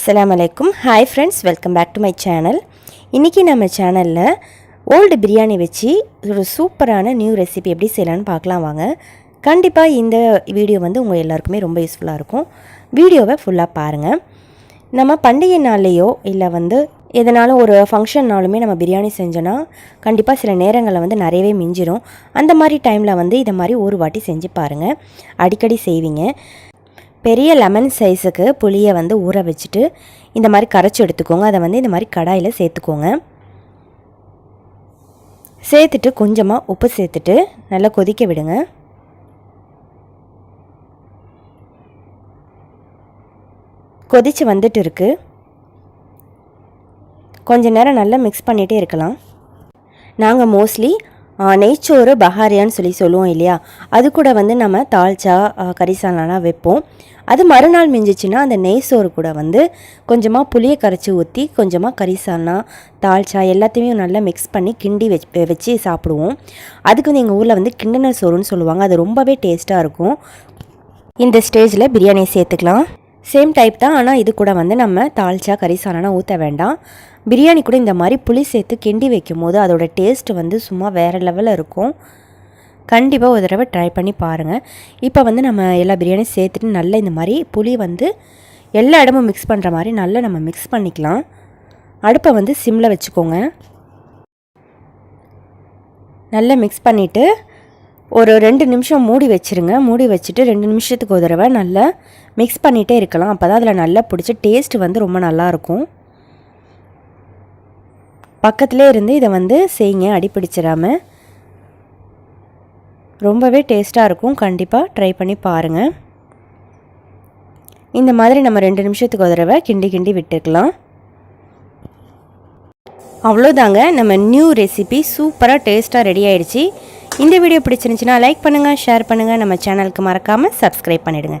அஸ்லாம் அலைக்கும் hi friends welcome back to my channel இன்றைக்கி நம்ம சேனலில் ஓல்டு பிரியாணி வச்சு ஒரு சூப்பரான நியூ ரெசிபி எப்படி செய்யலான்னு பார்க்கலாம் வாங்க. கண்டிப்பாக இந்த வீடியோ வந்து உங்கள் எல்லாருக்குமே ரொம்ப யூஸ்ஃபுல்லாக இருக்கும். வீடியோவை ஃபுல்லாக பாருங்கள் நம்ம பண்டிகை நாள்லேயோ இல்லை வந்து எதனாலும் ஒரு ஃபங்க்ஷன்னாலுமே நம்ம பிரியாணி செஞ்சோன்னா கண்டிப்பாக சில நேரங்களில் வந்து நிறையவே மிஞ்சிரும். அந்த மாதிரி டைமில் வந்து இதை மாதிரி ஒரு வாட்டி செஞ்சு பாருங்கள் அடிக்கடி செய்வீங்க. பெரிய லெமன் சைஸுக்கு புளியை வந்து ஊற வச்சுட்டு இந்த மாதிரி கரைச்சி எடுத்துக்கோங்க. அதை வந்து இந்த மாதிரி கடாயில் சேர்த்துக்கோங்க. சேர்த்துட்டு கொஞ்சமாக உப்பு சேர்த்துட்டு நல்லா கொதிக்க விடுங்க. கொதித்து வந்துட்டு இருக்கு. கொஞ்ச நேரம் நல்லா மிக்ஸ் பண்ணிகிட்டே இருக்கலாம். நாங்கள் மோஸ்ட்லி நெய்ச்சோறு பஹாரியான்னு சொல்லி சொல்லுவோம் இல்லையா? அது கூட வந்து நம்ம தால்ச்சா கரிசாலாலாம் வைப்போம். அது மறுநாள் மிஞ்சிச்சுன்னா அந்த நெய் சோறு கூட வந்து கொஞ்சமாக புளியை கரைச்சி ஊற்றி கொஞ்சமாக கரிசால்னா தால்ச்சா எல்லாத்தையுமே நல்லா மிக்ஸ் பண்ணி கிண்டி வச்சு வச்சு சாப்பிடுவோம். அதுக்கு வந்து எங்கள் ஊரில் வந்து கிண்டனர் சோறுன்னு சொல்லுவாங்க. அது ரொம்பவே டேஸ்ட்டாக இருக்கும். இந்த ஸ்டேஜில் பிரியாணி சேர்த்துக்கலாம். சேம் டைப் தான் ஆனால் இது கூட வந்து நம்ம தால்ச்சா கரிசாலானா ஊற்ற வேண்டாம். பிரியாணி கூட இந்த மாதிரி புளி சேர்த்து கிண்டி வைக்கும் போது அதோட டேஸ்ட் வந்து சும்மா வேறு லெவலில் இருக்கும். கண்டிப்பாக ஒரு தடவை ட்ரை பண்ணி பாருங்கள் இப்போ வந்து நம்ம எல்லா பிரியாணியும் சேர்த்துட்டு நல்லா இந்த மாதிரி புளி வந்து எல்லா இடமும் மிக்ஸ் பண்ணுற மாதிரி நல்லா நம்ம மிக்ஸ் பண்ணிக்கலாம். அடுப்பை வந்து சிம்மில் வச்சுக்கோங்க. நல்லா மிக்ஸ் பண்ணிவிட்டு ஒரு ரெண்டு நிமிஷம் மூடி வச்சுருங்க. மூடி வச்சுட்டு ரெண்டு நிமிஷத்துக்கு ஒரு தடவை நல்லா மிக்ஸ் பண்ணிகிட்டே இருக்கலாம். அப்போ தான் அதில் நல்லா பிடிச்சி டேஸ்ட் வந்து ரொம்ப நல்லாயிருக்கும் பக்கத்துலேயே இருந்து இதை வந்து செய்யுங்க. அடிப்பிடிச்சிடாமல் ரொம்பவே டேஸ்ட்டாக இருக்கும். கண்டிப்பாக ட்ரை பண்ணி பாருங்கள் இந்த மாதிரி நம்ம ரெண்டு நிமிஷத்துக்கு ஒரு தடவை கிண்டி கிண்டி விட்டுக்கலாம். அவ்வளோதாங்க நம்ம நியூ ரெசிபி சூப்பராக டேஸ்ட்டாக ரெடி ஆயிடுச்சு. இந்த வீடியோ பிடிச்சிருந்துச்சுன்னா லைக் பண்ணுங்கள் ஷேர் பண்ணுங்கள் நம்ம சேனலுக்கு மறக்காமல் சப்ஸ்கிரைப் பண்ணிவிடுங்க